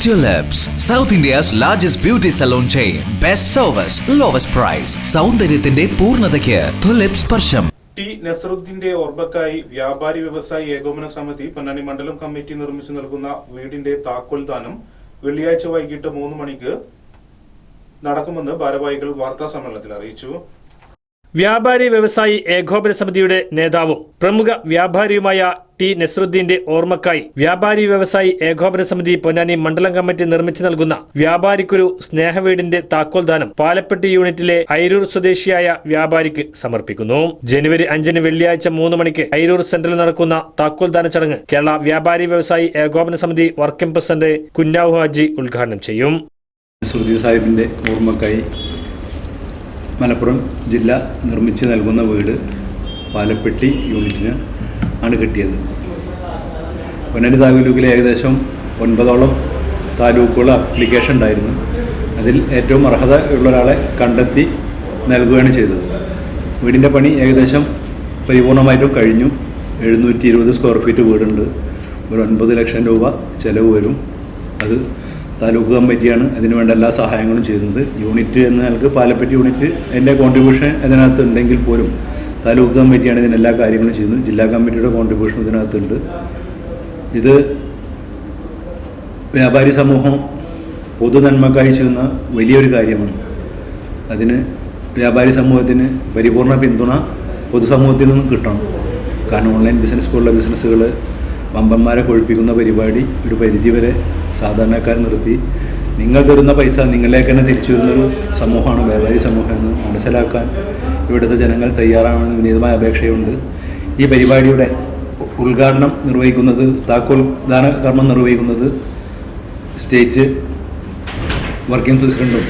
Tulips, South India's largest beauty salon chain. Best service, lowest price. സൗന്ദര്യത്തിന്റെ പൂർണതയ്ക്ക് tulip സ്പർശം T നസറുദ്ദീന്റെ ഓർമ്മക്കായി വ്യാപാരി വ്യവസായി ഏകോപന സമിതി പൊന്നാനി മണ്ഡലം കമ്മിറ്റി നിർമ്മിച്ചു നൽകുന്ന വീടിന്റെ താക്കോൽ ദാനം വെള്ളിയാഴ്ച വൈകിട്ട് മൂന്ന് മണിക്ക് നടക്കുമെന്ന് ഭാരവാഹികൾ വാർത്താ സമ്മേളനത്തിൽ അറിയിച്ചു വ്യാപാരി വ്യവസായി ഏകോപന സമിതിയുടെ നേതാവും പ്രമുഖ വ്യാപാരിയുമായ ടി നസറുദ്ദീന്റെ ഓർമ്മക്കായി വ്യാപാരി വ്യവസായി ഏകോപന സമിതി പൊന്നാനി മണ്ഡലം കമ്മിറ്റി നിർമ്മിച്ചു നൽകുന്ന വ്യാപാരിക്കൊരു സ്നേഹവീടിന്റെ താക്കോൽദാനം പാലപ്പെട്ടി യൂണിറ്റിലെ ഐരൂർ സ്വദേശിയായ വ്യാപാരിക്ക് സമർപ്പിക്കുന്നു. ജനുവരി അഞ്ചിന് വെള്ളിയാഴ്ച മൂന്ന് മണിക്ക് ഐരൂർ സെന്ററിൽ നടക്കുന്ന താക്കോൽദാന ചടങ്ങ് കേരള വ്യാപാരി വ്യവസായി ഏകോപന സമിതി വർക്കിംഗ് പ്രസിഡന്റ് കുഞ്ഞാവു ഹാജി ഉദ്ഘാടനം ചെയ്യും. സുഹൃദി സാഹിബിന്റെ ഓർമ്മക്കായി മലപ്പുറം ജില്ല നിർമ്മിച്ച് നൽകുന്ന വീട് പാലപ്പെട്ടി യൂണിറ്റിന് ആണ് കിട്ടിയത്. പൊന്നാനി താലൂക്കിലെ ഏകദേശം ഒൻപതോളം താലൂക്കുകൾ അപ്ലിക്കേഷൻ ഉണ്ടായിരുന്നു. അതിൽ ഏറ്റവും അർഹത ഉള്ള ഒരാളെ കണ്ടെത്തി നൽകുകയാണ് ചെയ്തത്. വീടിന്റെ പണി ഏകദേശം പരിപൂർണമായിട്ടും കഴിഞ്ഞു. എഴുന്നൂറ്റി ഇരുപത് സ്ക്വയർ ഫീറ്റ് വീടുണ്ട്. ഒരു ഒൻപത് ലക്ഷം രൂപ ചിലവ് വരും. അത് താലൂക്ക് കമ്മിറ്റിയാണ് അതിന് വേണ്ട എല്ലാ സഹായങ്ങളും ചെയ്യുന്നത്. യൂണിറ്റ് എന്ന നിലയ്ക്ക് പാലപ്പെട്ടി യൂണിറ്റ് അതിന്റെ കോൺട്രിബ്യൂഷൻ അതിനകത്ത് ഉണ്ടെങ്കിൽ പോലും താലൂക്ക് കമ്മിറ്റിയാണ് ഇതിന് എല്ലാ കാര്യങ്ങളും ചെയ്യുന്നത്. ജില്ലാ കമ്മിറ്റിയുടെ കോൺട്രിബ്യൂഷൻ ഇതിനകത്തുണ്ട്. ഇത് വ്യാപാരി സമൂഹം പൊതു നന്മക്കായി ചെയ്യുന്ന വലിയൊരു കാര്യമാണ്. അതിന് വ്യാപാരി സമൂഹത്തിന് പരിപൂർണ പിന്തുണ പൊതുസമൂഹത്തിൽ നിന്നും കിട്ടണം. കാരണം ഓൺലൈൻ ബിസിനസ് പോലുള്ള ബിസിനസ്സുകൾ വമ്പന്മാരെ കൊഴിപ്പിക്കുന്ന പരിപാടി ഒരു പരിധിവരെ സാധാരണക്കാർ നിർത്തി. നിങ്ങൾ തരുന്ന പൈസ നിങ്ങളിലേക്ക് തന്നെ തിരിച്ചു വരുന്നൊരു സമൂഹമാണ് വ്യാപാരി സമൂഹം എന്ന് മനസ്സിലാക്കാൻ ഇവിടുത്തെ ജനങ്ങൾ തയ്യാറാണെന്ന് വിനീതമായ അപേക്ഷയുണ്ട്. ഈ പരിപാടിയുടെ ഉദ്ഘാടനം നിർവഹിക്കുന്നത് താക്കോൽ ദാന കർമ്മം നിർവഹിക്കുന്നത് സ്റ്റേറ്റ് വർക്കിംഗ് പ്രസിഡന്റും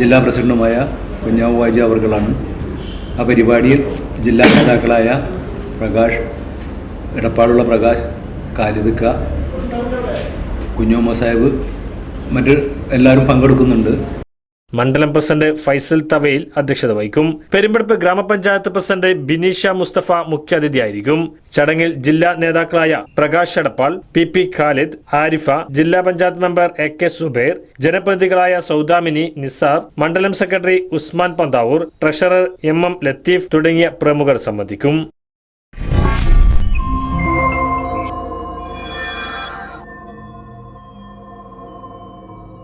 ജില്ലാ പ്രസിഡന്റുമായ കുഞ്ഞാവ് വാജി അവർകളാണ്. ആ പരിപാടിയിൽ ജില്ലാ നേതാക്കളായ പ്രകാശ് എടപ്പാടുള്ള പ്രകാശ് കാലിതുക്ക കുഞ്ഞോമ്മ സാഹിബ് മറ്റ് എല്ലാവരും പങ്കെടുക്കുന്നുണ്ട്. മണ്ഡലം പ്രസിഡന്റ് ഫൈസൽ തവയിൽ അധ്യക്ഷത വഹിക്കും. പെരുമ്പടപ്പ് ഗ്രാമപഞ്ചായത്ത് പ്രസിഡന്റ് ബിനീഷ മുസ്തഫ മുഖ്യാതിഥിയായിരിക്കും. ചടങ്ങിൽ ജില്ലാ നേതാക്കളായ പ്രകാശ് എടപ്പാൾ പി പി ഖാലിദ് ആരിഫ ജില്ലാ panchayat member A K Zubair ജനപ്രതിനിധികളായ Saudamini Nisar മണ്ഡലം secretary Usman Panthavoor treasurer M M Latheef തുടങ്ങിയ പ്രമുഖർ സംബന്ധിക്കും.